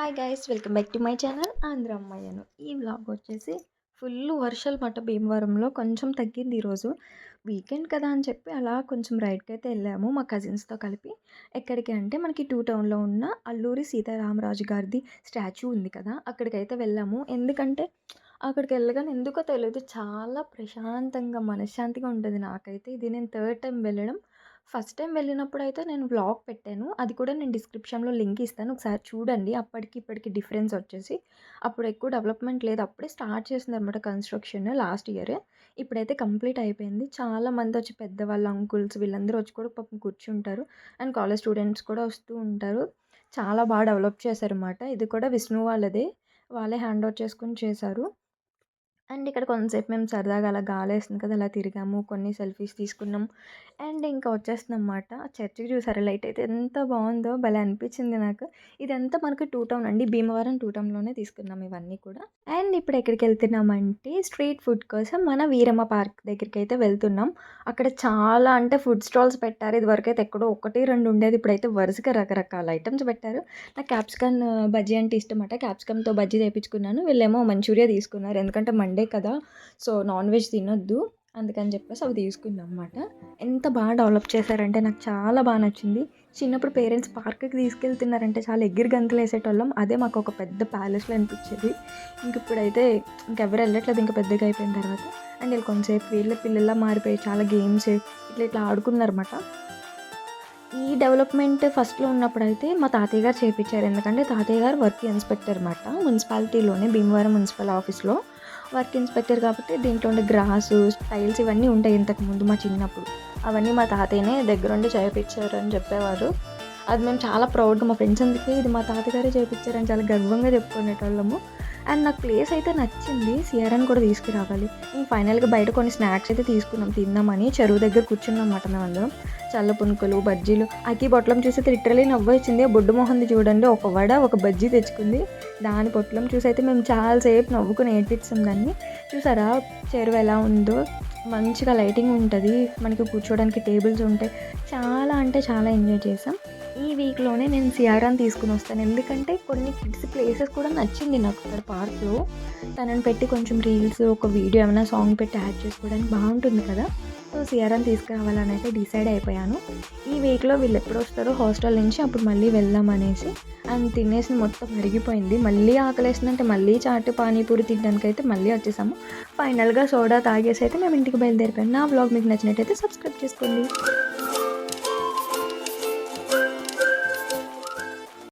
Hi guys welcome back to my channel Andhra అమ్మాయ్యను ఈ vlog వచ్చేసి full వర్షాలు మాట భీమవరంలో కొంచెం తగ్గింది ఈరోజు. వీకెండ్ కదా అని చెప్పి అలా కొంచెం రైడ్కి అయితే వెళ్ళాము మా కజిన్స్తో కలిపి. ఎక్కడికి అంటే మనకి టూ టౌన్లో ఉన్న అల్లూరి సీతారామరాజు గారిది స్టాచ్యూ ఉంది కదా అక్కడికైతే వెళ్ళాము. ఎందుకంటే అక్కడికి వెళ్ళగానే ఎందుకో తెలియదు చాలా ప్రశాంతంగా మనశ్శాంతిగా ఉంటుంది నాకైతే. ఇది నేను థర్డ్ టైం వెళ్ళడం. ఫస్ట్ టైం వెళ్ళినప్పుడు అయితే నేను వ్లాగ్ పెట్టాను. అది కూడా నేను డిస్క్రిప్షన్లో లింక్ ఇస్తాను. ఒకసారి చూడండి. అప్పటికి ఇప్పటికి డిఫరెన్స్ వచ్చేసి అప్పుడు ఎక్కువ డెవలప్మెంట్ లేదు. అప్పుడే స్టార్ట్ చేసింది అనమాట కన్స్ట్రక్షన్ లాస్ట్ ఇయర్. ఇప్పుడైతే కంప్లీట్ అయిపోయింది. చాలా మంది వచ్చి పెద్దవాళ్ళు అంకుల్స్ వీళ్ళందరూ వచ్చి కూడా పాపం కూర్చుంటారు. అండ్ కాలేజ్ స్టూడెంట్స్ కూడా వస్తూ ఉంటారు. చాలా బాగా డెవలప్ చేశారన్నమాట. ఇది కూడా విష్ణు వాళ్ళదే. వాళ్ళే హ్యాండ్ ఓవర్ చేసుకొని చేశారు. అండ్ ఇక్కడ కొంతసేపు మేము సరదాగా అలా గాలేస్తుంది కదా అలా తిరిగాము కొన్ని సెల్ఫీస్ తీసుకున్నాం అండ్ ఇంకా వచ్చేస్తున్నాం అన్నమాట చర్చికి చూసారా లైట్ అయితే ఎంత బాగుందో భలే అనిపించింది నాకు. ఇదంతా మనకు టూ టౌన్ అండి భీమవరం టూ టౌన్లోనే తీసుకున్నాం ఇవన్నీ కూడా. అండ్ ఇప్పుడు ఎక్కడికి వెళ్తున్నామంటే స్ట్రీట్ ఫుడ్ కోసం మన వీరమ్మ పార్క్ దగ్గరికి అయితే వెళ్తున్నాం. అక్కడ చాలా అంటే ఫుడ్ స్టాల్స్ పెట్టారు. ఇది వరకు అయితే ఎక్కడో ఒకటి రెండు ఉండేది. ఇప్పుడైతే వరుసగా రకరకాల ఐటమ్స్ పెట్టారు. నాకు క్యాప్సికమ్ బజ్జీ అంటే ఇష్టం అట. క్యాప్సికమ్తో బజ్జీ తెప్పించుకున్నాను వీళ్ళేమో మంచూరియా తీసుకున్నారు. ఎందుకంటే మండే కదా. సో నాన్ వెజ్ తినొద్దు. అందుకని చెప్పేసి అవి తీసుకున్నాం అనమాట ఎంత బాగా డెవలప్ చేశారంటే నాకు చాలా బాగా నచ్చింది. చిన్నప్పుడు పేరెంట్స్ పార్క్కి తీసుకెళ్తున్నారంటే చాలా ఎగిరి గంతులు వేసేటోళ్ళం. అదే మాకు ఒక పెద్ద ప్యాలెస్లో అనిపించేది. ఇంక ఇప్పుడైతే ఇంకెవరు వెళ్ళట్లేదు ఇంకా పెద్దగా అయిపోయిన తర్వాత. అండ్ వీళ్ళు కొంతసేపు వీళ్ళ పిల్లల్లా మారిపోయి చాలా గేమ్స్ ఇట్లా ఇట్లా ఆడుకున్నారన్నమాట. ఈ డెవలప్మెంట్ ఫస్ట్లో ఉన్నప్పుడు అయితే మా తాతయ్య గారు చేపించారు ఎందుకంటే తాతయ్య గారు వర్క్ ఇన్స్పెక్టర్ అనమాట మున్సిపాలిటీలోనే భీమవరం మున్సిపల్ ఆఫీస్లో. వర్క్ ఇన్స్పెక్టర్ కాబట్టి దీంట్లో ఉండే గ్రాసు టైల్స్ ఇవన్నీ ఉంటాయి ఇంతకుముందు మా చిన్నప్పుడు. అవన్నీ మా తాతయ్యనే దగ్గరుండి చేయించారు అని చెప్పేవారు. అది మేము చాలా ప్రౌడ్గా మా ఫ్రెండ్స్ అందుకే ఇది మా తాతగారే చేయించారని చాలా గర్వంగా చెప్పుకునేటోళ్ళము. అండ్ నాకు ప్లేస్ అయితే నచ్చింది. సిఆర్ఎన్ కూడా తీసుకురావాలి. ఇంక ఫైనల్గా బయట కొన్ని స్నాక్స్ అయితే తీసుకున్నాం. తిందామని చెరువు దగ్గర కూర్చున్నాం అన్నమాట మేము అందరం చల్ల పునుకులు బజ్జీలు. అకి పొట్లం చూసి లిటరలీ నవ్వొచ్చింది బొడ్డు మొహంది చూడండి. ఒక వడ ఒక బజ్జీ తెచ్చుకుంది. దాని పొట్లం చూసి అయితే మేము చాలాసేపు నవ్వుకుని ఏడ్పించాం దాన్ని. చూసారా? చెరువు ఎలా ఉందో. మంచిగా లైటింగ్ ఉంటుంది. మనకి కూర్చోడానికి టేబుల్స్ ఉంటాయి. చాలా అంటే చాలా ఎంజాయ్ చేసాం. ఈ వీక్లోనే నేను సిఆర్ఆన్ తీసుకుని వస్తాను. ఎందుకంటే కొన్ని కిడ్స్ ప్లేసెస్ కూడా నచ్చింది నాకు అక్కడ పార్క్లో. తనని పెట్టి కొంచెం రీల్స్ ఒక వీడియో ఏమైనా సాంగ్ పెట్టి యాడ్ చేసుకోవడానికి బాగుంటుంది కదా. సో సిఆర్ఎన్ తీసుకురావాలని అయితే డిసైడ్ అయిపోయాను. ఈ వీక్లో వీళ్ళు ఎప్పుడు వస్తారో హాస్టల్ నుంచి అప్పుడు మళ్ళీ వెళ్దాం అనేసి. అండ్ తినేసి మొత్తం మరిగిపోయింది. మళ్ళీ ఆకలేసిందంటే మళ్ళీ చాటు పానీపూరి తినడానికి అయితే మళ్ళీ వచ్చేసాము. ఫైనల్గా సోడా తాగేసి అయితే మేము ఇంటికి బయలుదేరిపోయాం. నా బ్లాగ్ మీకు నచ్చినట్టయితే సబ్స్క్రైబ్ చేసుకోండి.